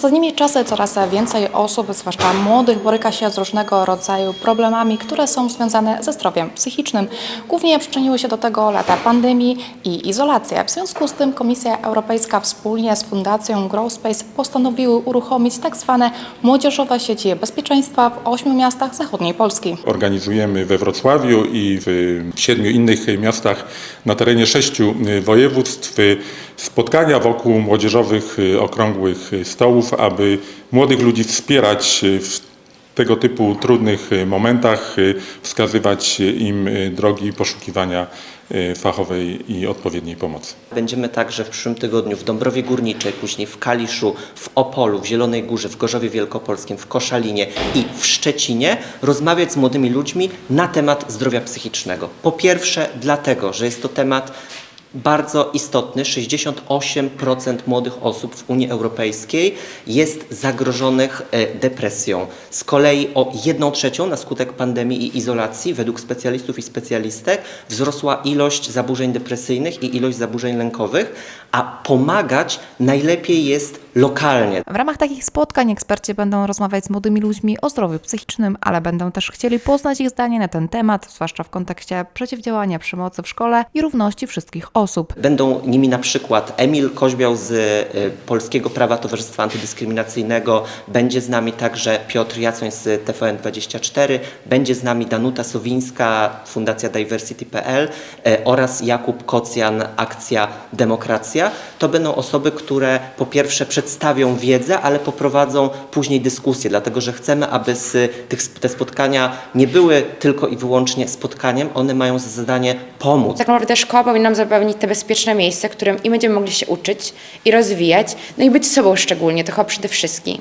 Ostatnimi czasy coraz więcej osób, zwłaszcza młodych, boryka się z różnego rodzaju problemami, które są związane ze zdrowiem psychicznym. Głównie przyczyniły się do tego lata pandemii i izolacja. W związku z tym Komisja Europejska wspólnie z Fundacją Growspace postanowiły uruchomić tak zwane młodzieżowe sieci bezpieczeństwa w ośmiu miastach zachodniej Polski. Organizujemy we Wrocławiu i w siedmiu innych miastach na terenie sześciu województw spotkania wokół młodzieżowych okrągłych stołów, aby młodych ludzi wspierać w tego typu trudnych momentach, wskazywać im drogi poszukiwania fachowej i odpowiedniej pomocy. Będziemy także w przyszłym tygodniu w Dąbrowie Górniczej, później w Kaliszu, w Opolu, w Zielonej Górze, w Gorzowie Wielkopolskim, w Koszalinie i w Szczecinie rozmawiać z młodymi ludźmi na temat zdrowia psychicznego. Po pierwsze dlatego, że jest to temat bardzo istotny. 68% młodych osób w Unii Europejskiej jest zagrożonych e, depresją. Z kolei o 1 trzecią na skutek pandemii i izolacji, według specjalistów i specjalistek, wzrosła ilość zaburzeń depresyjnych i ilość zaburzeń lękowych, a pomagać najlepiej jest lokalnie. W ramach takich spotkań eksperci będą rozmawiać z młodymi ludźmi o zdrowiu psychicznym, ale będą też chcieli poznać ich zdanie na ten temat, zwłaszcza w kontekście przeciwdziałania przemocy w szkole i równości wszystkich osób. Będą nimi na przykład Emil Koźbiał z y, Polskiego Prawa Towarzystwa Antydyskryminacyjnego, będzie z nami także Piotr Jacoń z TVN24, będzie z nami Danuta Sowińska, Fundacja Diversity.pl y, oraz Jakub Kocjan, Akcja Demokracja. To będą osoby, które po pierwsze przedstawią wiedzę, ale poprowadzą później dyskusję, dlatego że chcemy, aby z tych, te spotkania nie były tylko i wyłącznie spotkaniem, one mają za zadanie pomóc. Tak naprawdę szkoła powinna nam zapewnić te bezpieczne miejsce, w którym i będziemy mogli się uczyć i rozwijać, no i być sobą szczególnie, to chyba przede wszystkim.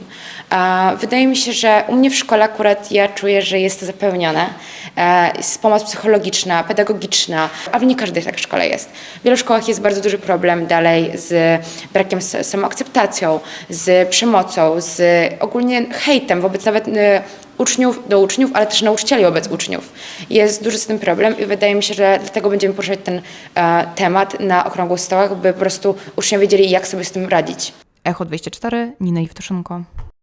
Wydaje mi się, że u mnie w szkole akurat ja czuję, że jest to zapewnione. E, Jest pomoc psychologiczna, pedagogiczna, ale nie każdy tak w szkole jest. W wielu szkołach jest bardzo duży problem dalej z brakiem samoakceptacją, z przemocą, z ogólnie hejtem wobec nawet e, uczniów do uczniów, ale też nauczycieli wobec uczniów. Jest duży z tym problem i wydaje mi się, że dlatego będziemy poruszać ten e, temat na okrągłych stołach, by po prostu uczniowie wiedzieli, jak sobie z tym radzić. Echo 24, Nina Iwtuszynko.